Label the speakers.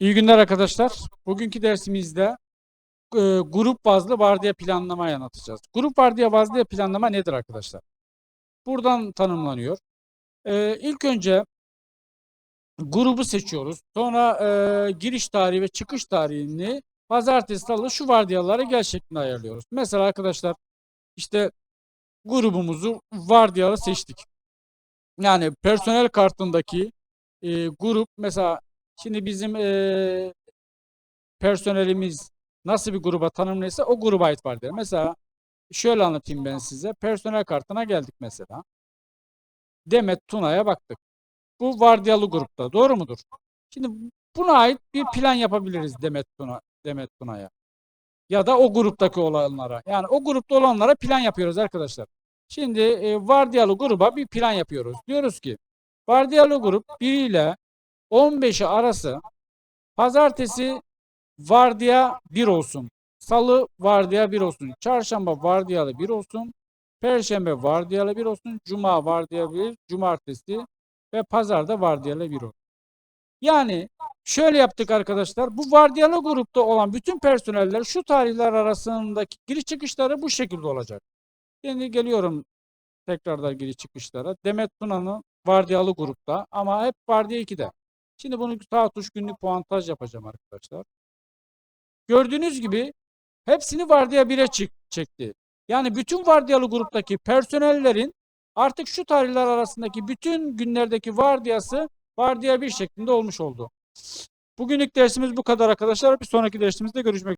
Speaker 1: İyi günler arkadaşlar. Bugünkü dersimizde e, grup bazlı vardiya planlamayı anlatacağız. Grup vardiya bazlı planlama nedir arkadaşlar? Buradan tanımlanıyor. E, ilk önce grubu seçiyoruz. Sonra e, giriş tarihi ve çıkış tarihini pazartesi, salı şu vardiyalara gel şeklinde ayarlıyoruz. Mesela arkadaşlar işte grubumuzu vardiyalı seçtik. Yani personel kartındaki e, grup mesela şimdi bizim e, personelimiz nasıl bir gruba tanımlıysa o gruba ait vardiya. Mesela şöyle anlatayım ben size. Personel kartına geldik mesela. Demet Tuna'ya baktık. Bu vardiyalı grupta. Doğru mudur? Şimdi buna ait bir plan yapabiliriz Demet Tuna Demet Tuna'ya. Ya da o gruptaki olanlara. Yani o grupta olanlara plan yapıyoruz arkadaşlar. Şimdi e, vardiyalı gruba bir plan yapıyoruz. Diyoruz ki vardiyalı grup 1 ile 15'i arası pazartesi vardiya 1 olsun. Salı vardiya 1 olsun. Çarşamba vardiyalı 1 olsun. Perşembe vardiyalı 1 olsun. Cuma vardiyalı 1, cumartesi ve pazarda vardiyalı 1 olsun. Yani şöyle yaptık arkadaşlar. Bu vardiyalı grupta olan bütün personeller şu tarihler arasındaki giriş çıkışları bu şekilde olacak. Şimdi geliyorum tekrardan giriş çıkışlara. Demet Tuna'nın vardiyalı grupta ama hep vardiya 2'de. Şimdi bunu sağ tuş günlük puantaj yapacağım arkadaşlar. Gördüğünüz gibi hepsini vardiya 1'e çık çekti. Yani bütün vardiyalı gruptaki personellerin artık şu tarihler arasındaki bütün günlerdeki vardiyası vardiya 1 şeklinde olmuş oldu. Bugünlük dersimiz bu kadar arkadaşlar. Bir sonraki dersimizde görüşmek